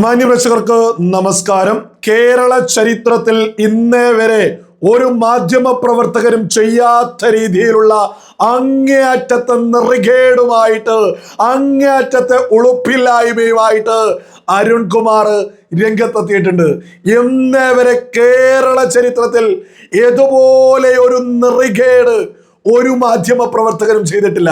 മാന്യപ്രേക്ഷകർക്ക് നമസ്കാരം. കേരള ചരിത്രത്തിൽ ഇന്നേ വരെ ഒരു മാധ്യമ പ്രവർത്തകരും ചെയ്യാത്ത രീതിയിലുള്ള അങ്ങേയറ്റത്തെ നിറികേടുമായിട്ട് അങ്ങേയറ്റത്തെ ഉളുപ്പില്ലായ്മയുമായിട്ട് അരുൺകുമാർ രംഗത്തെത്തിയിട്ടുണ്ട്. ഇന്നേ വരെ കേരള ചരിത്രത്തിൽ ഇതുപോലെ ഒരു നിറികേട് ഒരു മാധ്യമ പ്രവർത്തകരും ചെയ്തിട്ടില്ല.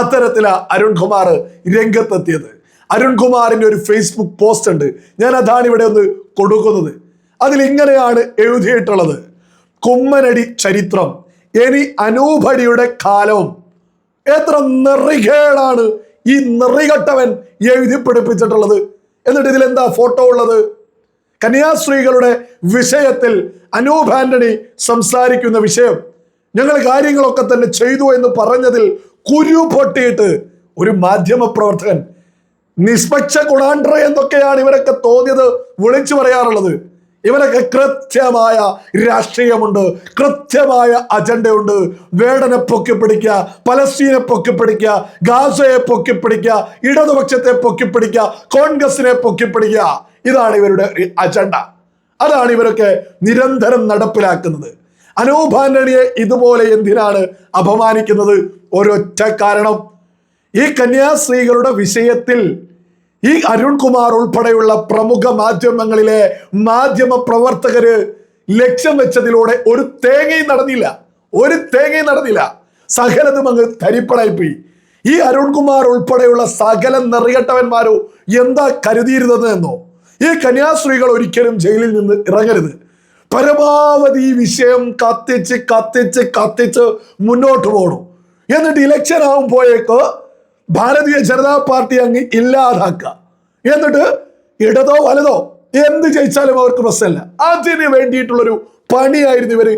അത്തരത്തിലാണ് അരുൺകുമാർ രംഗത്തെത്തിയത്. അരുൺകുമാറിന്റെ ഒരു ഫേസ്ബുക്ക് പോസ്റ്റ് ഉണ്ട്. ഞാൻ അതാണ് ഇവിടെ ഒന്ന് കൊടുക്കുന്നത്. അതിൽ ഇങ്ങനെയാണ് എഴുതിയിട്ടുള്ളത്. കുമ്മനടി ചരിത്രം ഇനി അനൂപടിയുടെ കാലവും. എത്ര നെറികേടാണ് ഈ നെറികെട്ടവൻ എഴുതി പിടിപ്പിച്ചിട്ടുള്ളത്. എന്നിട്ട് ഇതിൽ എന്താ ഫോട്ടോ ഉള്ളത്? കന്യാസ്ത്രീകളുടെ വിഷയത്തിൽ അനൂപ് ആന്റണി സംസാരിക്കുന്ന വിഷയം. ഞങ്ങൾ കാര്യങ്ങളൊക്കെ തന്നെ ചെയ്തു എന്ന് പറഞ്ഞതിൽ കുരു പൊട്ടിയിട്ട് ഒരു മാധ്യമ പ്രവർത്തകൻ നിഷ്പക്ഷ ഗുണാണ്ട്ര എന്നൊക്കെയാണ് ഇവരൊക്കെ തോന്നിയത് വിളിച്ചു പറയാറുള്ളത്. ഇവരൊക്കെ കൃത്യമായ രാഷ്ട്രീയമുണ്ട് കൃത്യമായ അജണ്ടയുണ്ട്. വേടനെ പൊക്കിപ്പിടിക്കുക പലസ്തീനെ പൊക്കിപ്പിടിക്കുക ഗാസയെ പൊക്കിപ്പിടിക്കുക ഇടതുപക്ഷത്തെ പൊക്കിപ്പിടിക്കുക കോൺഗ്രസിനെ പൊക്കിപ്പിടിക്കുക. ഇതാണ് ഇവരുടെ അജണ്ട. അതാണ് ഇവരൊക്കെ നിരന്തരം നടപ്പിലാക്കുന്നത്. അനൂപ് ഇതുപോലെ എന്തിനാണ് അപമാനിക്കുന്നത്? ഒരൊറ്റ കാരണം. ഈ കന്യാസ്ത്രീകളുടെ വിഷയത്തിൽ ഈ അരുൺകുമാർ ഉൾപ്പെടെയുള്ള പ്രമുഖ മാധ്യമങ്ങളിലെ മാധ്യമ പ്രവർത്തകര് ലക്ഷ്യം വെച്ചതിലൂടെ ഒരു തേങ്ങയും നടന്നില്ല. ഒരു തേങ്ങയും നടന്നില്ല. സകലതും അങ്ങ് തരിപ്പടായിപ്പോയി ഈ അരുൺകുമാർ ഉൾപ്പെടെയുള്ള സകല നെറികെട്ടവന്മാരോ എന്താ കരുതിയിരുന്നത് എന്നോ? ഈ കന്യാസ്ത്രീകൾ ഒരിക്കലും ജയിലിൽ നിന്ന് ഇറങ്ങരുത്. പരമാവധി വിഷയം കത്തിച്ച് കത്തിച്ച് കത്തിച്ച് മുന്നോട്ട് പോകണം. എന്നിട്ട് ഇലക്ഷൻ ആകുമ്പോഴേക്ക് ഭാരതീയ ജനതാ പാർട്ടി അങ്ങ് ഇല്ലാതാക്കുക. എന്നിട്ട് ഇടതോ വലതോ എന്ത് ജയിച്ചാലും അവർക്ക് പ്രശ്നമല്ല. അതിന് വേണ്ടിയിട്ടുള്ളൊരു പണിയായിരുന്നു ഇവർ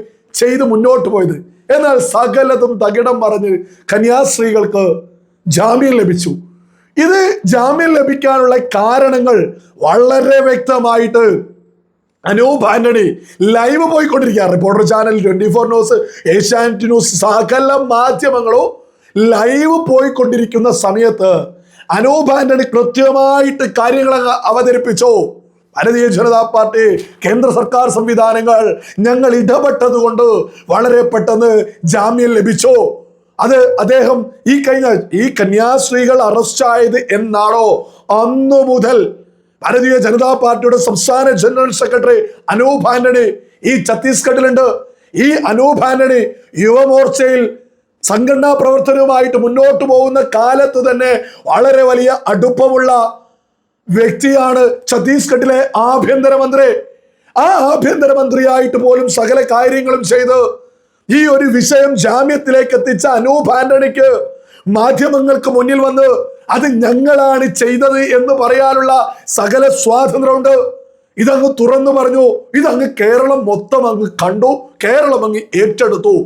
ചെയ്ത് മുന്നോട്ട് പോയത്. എന്നാൽ സകലതും തകിടം പറഞ്ഞ് കന്യാസ്ത്രീകൾക്ക് ജാമ്യം ലഭിച്ചു. ഇത് ജാമ്യം ലഭിക്കാനുള്ള കാരണങ്ങൾ വളരെ വ്യക്തമായിട്ട് അനൂപ് ആന്റണി ലൈവ് പോയിക്കൊണ്ടിരിക്കുക reporter channel twenty four news Asianet news സകല മാധ്യമങ്ങളും ലൈവ് പോയിക്കൊണ്ടിരിക്കുന്ന സമയത്ത് അനൂപ് ആന്റണി കൃത്യമായിട്ട് കാര്യങ്ങൾ അവതരിപ്പിച്ചു. ഭാരതീയ ജനതാ പാർട്ടി കേന്ദ്ര സർക്കാർ സംവിധാനങ്ങൾ ഞങ്ങൾ ഇടപെട്ടത് കൊണ്ട് വളരെ പെട്ടെന്ന് ജാമ്യം ലഭിച്ചു. അത് അദ്ദേഹം ഈ കഴിഞ്ഞ ഈ കന്യാസ്ത്രീകൾ അറസ്റ്റായത് എന്നാണോ? അന്നു മുതൽ ഭാരതീയ ജനതാ പാർട്ടിയുടെ സംസ്ഥാന ജനറൽ സെക്രട്ടറി അനൂപ് ആന്റണി ഈ ഛത്തീസ്ഗഡിലുണ്ട്. ഈ അനൂപ് ആന്റണി യുവമോർച്ചയിൽ സംഘടനാ പ്രവർത്തനവുമായിട്ട് മുന്നോട്ട് പോകുന്ന കാലത്ത് തന്നെ വളരെ വലിയ അടുപ്പമുള്ള വ്യക്തിയാണ് ഛത്തീസ്ഗഡിലെ ആഭ്യന്തരമന്ത്രി. ആ ആഭ്യന്തരമന്ത്രിയായിട്ട് പോലും സകല കാര്യങ്ങളും ചെയ്ത് ഈ ഒരു വിഷയം ജാമ്യത്തിലേക്ക് എത്തിച്ച അനൂപ് ആന്റണിക്ക് മാധ്യമങ്ങൾക്ക് മുന്നിൽ വന്ന് അത് ഞങ്ങളാണ് ചെയ്തത് എന്ന് പറയാനുള്ള സകല സ്വാതന്ത്ര്യമുണ്ട്. ഇതങ്ങ് തുറന്നു പറഞ്ഞു. ഇതങ്ങ് കേരളം മൊത്തം അങ്ങ് കണ്ടു. കേരളം അങ്ങ് ഏറ്റെടുത്തു.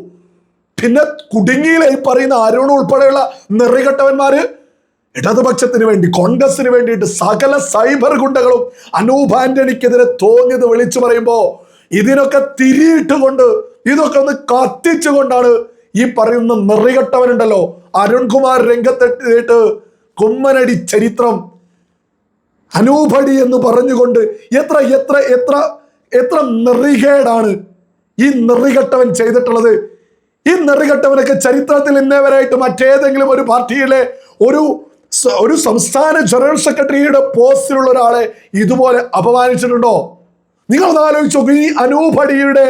പിന്നെ കുടുങ്ങിയിലെ പറയുന്ന അരുൺ ഉൾപ്പെടെയുള്ള നിറികെട്ടവന്മാര് ഇടതുപക്ഷത്തിന് വേണ്ടി കോൺഗ്രസിന് വേണ്ടിയിട്ട് സകല സൈബർ ഗുണ്ടകളും അനൂപ് ആന്റണിക്കെതിരെ തോന്നിയത് വിളിച്ചു പറയുമ്പോ ഇതിനൊക്കെ തിരിയിട്ടുകൊണ്ട് ഇതൊക്കെ ഒന്ന് കത്തിച്ചുകൊണ്ടാണ് ഈ പറയുന്ന നിറികെട്ടവനുണ്ടല്ലോ അരുൺകുമാർ രംഗത്തെത്തിയിട്ട് കുമ്മനടി ചരിത്രം അനൂപടി എന്ന് പറഞ്ഞുകൊണ്ട് എത്ര എത്ര എത്ര എത്ര നിറികേടാണ് ഈ നിറികെട്ടവൻ ചെയ്തിട്ടുള്ളത്. ഈ നെറികെട്ടവനൊക്കെ ചരിത്രത്തിൽ ഇന്നേ വരെയായിട്ട് മറ്റേതെങ്കിലും ഒരു പാർട്ടിയിലെ ഒരു ഒരു സംസ്ഥാന ജനറൽ സെക്രട്ടറിയുടെ പോസ്റ്റിലുള്ള ഒരാളെ ഇതുപോലെ അപമാനിച്ചിട്ടുണ്ടോ? നിങ്ങളൊന്ന് ആലോചിച്ചു നോക്കൂ. ഈ അനൂപടിയുടെ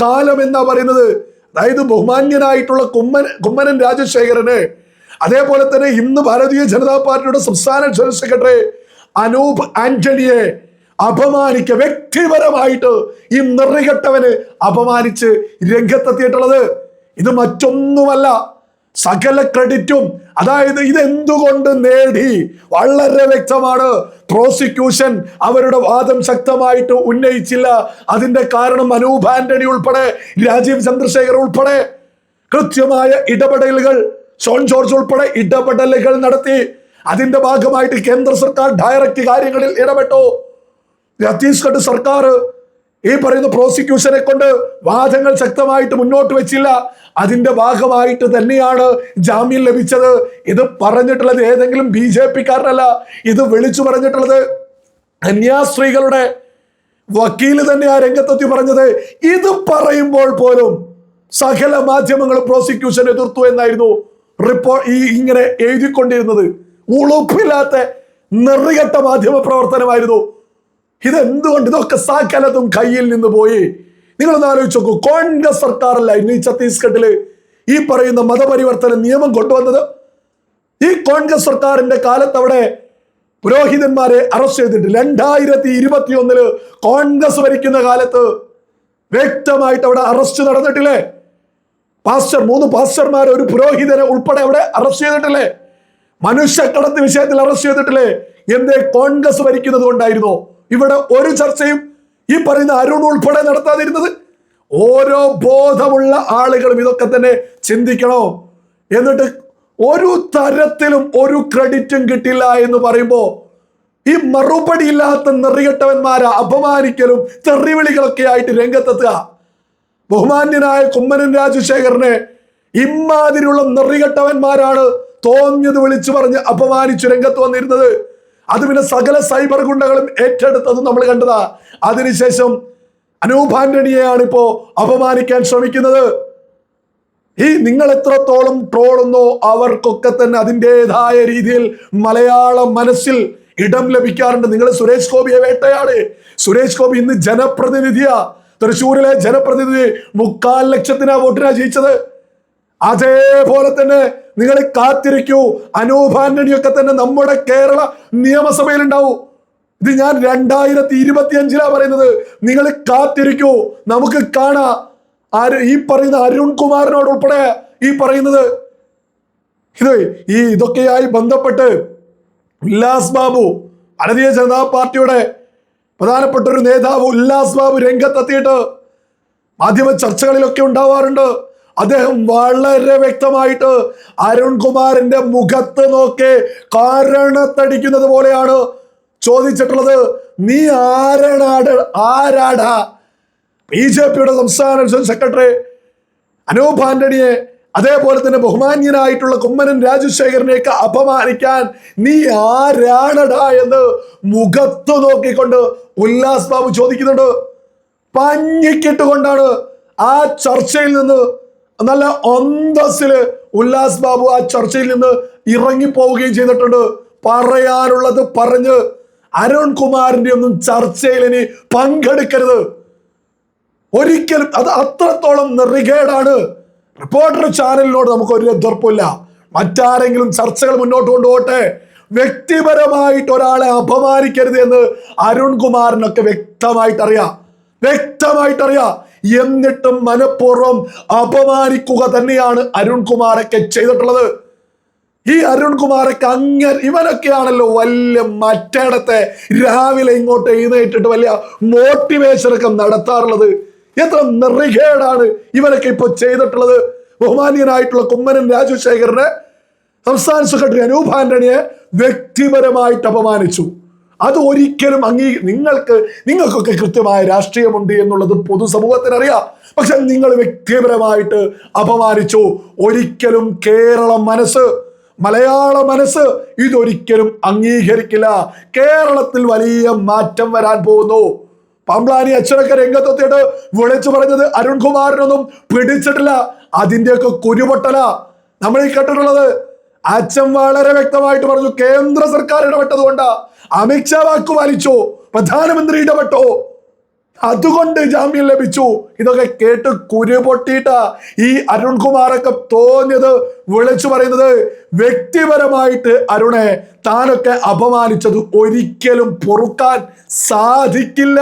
കാലം എന്നാ പറയുന്നത്? അതായത് ബഹുമാന്യനായിട്ടുള്ള കുമ്മൻ കുമ്മനൻ രാജശേഖരന് അതേപോലെ തന്നെ ഇന്ന് ഭാരതീയ ജനതാ പാർട്ടിയുടെ സംസ്ഥാന ജനറൽ സെക്രട്ടറി അനൂപ് ആന്റണിയെ അപമാനിക്ക വ്യക്തിപരമായിട്ട് ഈ നിറകെട്ടവന് അപമാനിച്ച് രംഗത്തെത്തിയിട്ടുള്ളത്. ഇത് മറ്റൊന്നുമല്ല. സകല ക്രെഡിറ്റും അതായത് ഇതെന്തുകൊണ്ട് നേടി? വളരെ വ്യക്തമാണ്. പ്രോസിക്യൂഷൻ അവരുടെ വാദം ശക്തമായിട്ട് ഉന്നയിച്ചില്ല. അതിന്റെ കാരണം അനൂപ് ആന്റണി ഉൾപ്പെടെ രാജീവ് ചന്ദ്രശേഖർ ഉൾപ്പെടെ. കൃത്യമായ ഇടപെടലുകൾ ഷോൺ ജോർജ് ഉൾപ്പെടെ ഇടപെടലുകൾ നടത്തി. അതിന്റെ ഭാഗമായിട്ട് കേന്ദ്ര സർക്കാർ ഡയറക്റ്റ് കാര്യങ്ങളിൽ ഇടപെട്ടു. ഛത്തീസ്ഗഡ് സർക്കാർ ഈ പറയുന്ന പ്രോസിക്യൂഷനെ കൊണ്ട് വാദങ്ങൾ ശക്തമായിട്ട് മുന്നോട്ട് വെച്ചില്ല. അതിന്റെ ഭാഗമായിട്ട് തന്നെയാണ് ജാമ്യം ലഭിച്ചത്. ഇത് പറഞ്ഞിട്ടുള്ളത് ഏതെങ്കിലും ബി ജെ പിക്കാരനല്ല. ഇത് വിളിച്ചു പറഞ്ഞിട്ടുള്ളത് കന്യാസ്ത്രീകളുടെ വക്കീൽ തന്നെ ആ രംഗത്തെത്തി പറഞ്ഞത്. ഇത് പറയുമ്പോൾ പോലും സകല മാധ്യമങ്ങളും പ്രോസിക്യൂഷൻ എതിർത്തു എന്നായിരുന്നു റിപ്പോർട്ട് ഈ ഇങ്ങനെ എഴുതിക്കൊണ്ടിരുന്നത്. ഉളുപ്പില്ലാത്ത നെറികെട്ട മാധ്യമ പ്രവർത്തനമായിരുന്നു ഇതെന്തുകൊണ്ട്? ഇതൊക്കെ സകലതും കയ്യിൽ നിന്ന് പോയി. നിങ്ങളൊന്ന് ആലോചിച്ച് നോക്കൂ. കോൺഗ്രസ് സർക്കാരല്ല ഈ ഛത്തീസ്ഗഡിൽ ഈ പറയുന്ന മതപരിവർത്തന നിയമം കൊണ്ടുവന്നത്? ഈ കോൺഗ്രസ് സർക്കാരിന്റെ കാലത്ത് അവിടെ പുരോഹിതന്മാരെ അറസ്റ്റ് ചെയ്തിട്ട് രണ്ടായിരത്തി ഇരുപത്തി ഒന്നിൽ കോൺഗ്രസ് ഭരിക്കുന്ന കാലത്ത് വ്യക്തമായിട്ട് അവിടെ അറസ്റ്റ് നടന്നിട്ടില്ലേ? പാസ്റ്റർ മൂന്ന് പാസ്റ്റർമാരെ ഒരു പുരോഹിതനെ ഉൾപ്പെടെ അവിടെ അറസ്റ്റ് ചെയ്തിട്ടില്ലേ? മനുഷ്യക്കടത്ത് വിഷയത്തിൽ അറസ്റ്റ് ചെയ്തിട്ടില്ലേ? എന്തേ കോൺഗ്രസ് ഭരിക്കുന്നത് കൊണ്ടായിരുന്നോ? ഇവിടെ ഒരു ചർച്ചയും ഈ പറയുന്ന അരുൺ ഉൾപ്പെടെ നടത്താതിരുന്നത്. ഓരോ ബോധമുള്ള ആളുകളും ഇതൊക്കെ തന്നെ ചിന്തിക്കണോ? എന്നിട്ട് ഒരു തരത്തിലും ഒരു ക്രെഡിറ്റും കിട്ടില്ല എന്ന് പറയുമ്പോൾ ഈ മറുപടി ഇല്ലാത്ത നെറികെട്ടവന്മാരെ അപമാനിക്കലും തെറിവിളികളൊക്കെ ആയിട്ട് രംഗത്തെത്തുക. ബഹുമാന്യനായ കുമ്മനൻ രാജശേഖരനെ ഇമ്മാതിരിയുള്ള നെറികെട്ടവന്മാരാണ് തോന്നിയത് വിളിച്ചു പറഞ്ഞ് അപമാനിച്ചു രംഗത്ത് വന്നിരുന്നത്. അത് പിന്നെ സകല സൈബർ ഗുണ്ടകളും ഏറ്റെടുത്തത് നമ്മൾ കണ്ടതാ. അതിനുശേഷം അനൂപ് ആന്റണിയെയാണ് ഇപ്പോ അപമാനിക്കാൻ ശ്രമിക്കുന്നത്. ഈ നിങ്ങൾ എത്രത്തോളം ട്രോളുന്നോ അവർക്കൊക്കെ തന്നെ അതിന്റെതായ രീതിയിൽ മലയാള മനസ്സിൽ ഇടം ലഭിക്കാറുണ്ട്. നിങ്ങൾ സുരേഷ് ഗോപിയെ വേട്ടയാണ് സുരേഷ് ഗോപി ഇന്ന് ജനപ്രതിനിധിയാ. തൃശ്ശൂരിലെ ജനപ്രതിനിധി മുക്കാൽ ലക്ഷത്തിനാ വോട്ടിനാ ജയിച്ചത്. അതേപോലെ തന്നെ നിങ്ങൾ കാത്തിരിക്കൂ. അനൂപ് തന്നെ നമ്മുടെ കേരള നിയമസഭയിൽ ഉണ്ടാവും ഇത് ഞാൻ രണ്ടായിരത്തി ഇരുപത്തി അഞ്ചിലാ പറയുന്നത്. നിങ്ങൾ കാത്തിരിക്കൂ. നമുക്ക് കാണാം. ഈ പറയുന്ന അരുൺ കുമാറിനോട് ഉൾപ്പെടെ ഈ പറയുന്നത്. ഇത് ഈ ഇതൊക്കെയായി ബന്ധപ്പെട്ട് ഉല്ലാസ് ബാബു ഭാരതീയ ജനതാ പാർട്ടിയുടെ പ്രധാനപ്പെട്ട ഒരു നേതാവ് ഉല്ലാസ് ബാബു രംഗത്തെത്തിയിട്ട് മാധ്യമ ചർച്ചകളിലൊക്കെ ഉണ്ടാവാറുണ്ട്. അദ്ദേഹം വളരെ വ്യക്തമായിട്ട് അരുൺകുമാറിന്റെ മുഖത്ത് നോക്കി കാരണത്തടിക്കുന്നത് പോലെയാണ് ചോദിച്ചിട്ടുള്ളത്. നീ ആരണാട് ആരാടാ? ബി ജെ പിയുടെ സംസ്ഥാന സെക്രട്ടറി അനൂപ് ആന്റണിയെ അതേപോലെ തന്നെ ബഹുമാന്യനായിട്ടുള്ള കുമ്മനൻ രാജശേഖരനെയൊക്കെ അപമാനിക്കാൻ നീ ആരാണടാ എന്ന് മുഖത്ത് നോക്കിക്കൊണ്ട് ഉല്ലാസ് ബാബു ചോദിക്കുന്നുണ്ട്. പഞ്ഞിക്കിട്ടുകൊണ്ടാണ് ആ ചർച്ചയിൽ നിന്ന് നല്ല അന്തസ്സിൽ ഉല്ലാസ് ബാബു ആ ചർച്ചയിൽ നിന്ന് ഇറങ്ങിപ്പോവുകയും ചെയ്തിട്ടുണ്ട്. പറയാനുള്ളത് പറഞ്ഞ് അരുൺ കുമാറിന്റെ ഒന്നും ചർച്ചയിൽ ഇനി പങ്കെടുക്കരുത്. ഒരിക്കലും അത് അത്രത്തോളം നിറികേടാണ്. റിപ്പോർട്ടർ ചാനലിനോട് നമുക്ക് ഒരു എതിർപ്പില്ല മറ്റാരെങ്കിലും ചർച്ചകൾ മുന്നോട്ട് കൊണ്ടുപോട്ടെ വ്യക്തിപരമായിട്ട് ഒരാളെ അപമാനിക്കരുത് എന്ന് അരുൺകുമാറിനൊക്കെ വ്യക്തമായിട്ട് വ്യക്തമായിട്ടറിയാം. വ്യക്തമായിട്ട് അറിയാം എന്നിട്ടും മനഃപൂർവം അപമാനിക്കുക തന്നെയാണ് അരുൺകുമാറൊക്കെ ചെയ്തിട്ടുള്ളത്. ഈ അരുൺകുമാറൊക്കെ അങ്ങ ഇവനൊക്കെയാണല്ലോ വലിയ മറ്റേടത്തെ രാവിലെ ഇങ്ങോട്ട് എഴുന്നേറ്റിട്ട് വലിയ മോട്ടിവേഷനൊക്കെ നടത്താറുള്ളത്. എത്ര നിറികേടാണ് ഇവനൊക്കെ ഇപ്പൊ ചെയ്തിട്ടുള്ളത്. ബഹുമാനീയനായിട്ടുള്ള കുമ്മനൻ രാജശേഖരനെ സംസ്ഥാന സെക്രട്ടറി അനൂപ് ആന്റണിയെ വ്യക്തിപരമായിട്ട് അപമാനിച്ചു. അത് ഒരിക്കലും അംഗീ നിങ്ങൾക്ക് നിങ്ങൾക്കൊക്കെ കൃത്യമായ രാഷ്ട്രീയമുണ്ട് എന്നുള്ളത് പൊതുസമൂഹത്തിന് അറിയാം പക്ഷെ നിങ്ങൾ വ്യക്തിപരമായിട്ട് അപമാനിച്ചു. ഒരിക്കലും കേരള മനസ്സ് മലയാള മനസ്സ് ഇതൊരിക്കലും അംഗീകരിക്കില്ല. കേരളത്തിൽ വലിയ മാറ്റം വരാൻ പോകുന്നു. പമ്പ്ലാനി അച്ഛനൊക്കെ രംഗത്തെത്തിയിട്ട് വിളിച്ചു പറഞ്ഞത് അരുൺകുമാറിനൊന്നും പിടിച്ചിട്ടില്ല. അതിന്റെയൊക്കെ കുരുപൊട്ടല. നമ്മൾ ഈ കേട്ടിട്ടുള്ളത്. അച്ഛൻ വളരെ വ്യക്തമായിട്ട് പറഞ്ഞു കേന്ദ്ര സർക്കാർ ഇടപെട്ടത് കൊണ്ടാ അമിത്ഷാ വാക്കു പാലിച്ചു പ്രധാനമന്ത്രി ഇടപെട്ടോ. അതുകൊണ്ട് ജാമ്യം ലഭിച്ചു. ഇതൊക്കെ കേട്ട് കുരുപൊട്ടിയിട്ട ഈ അരുൺകുമാറൊക്കെ തോന്നിയത് വിളിച്ചു പറയുന്നത്. വ്യക്തിപരമായിട്ട് അരുണെ താനൊക്കെ അപമാനിച്ചത് ഒരിക്കലും പൊറുക്കാൻ സാധിക്കില്ല.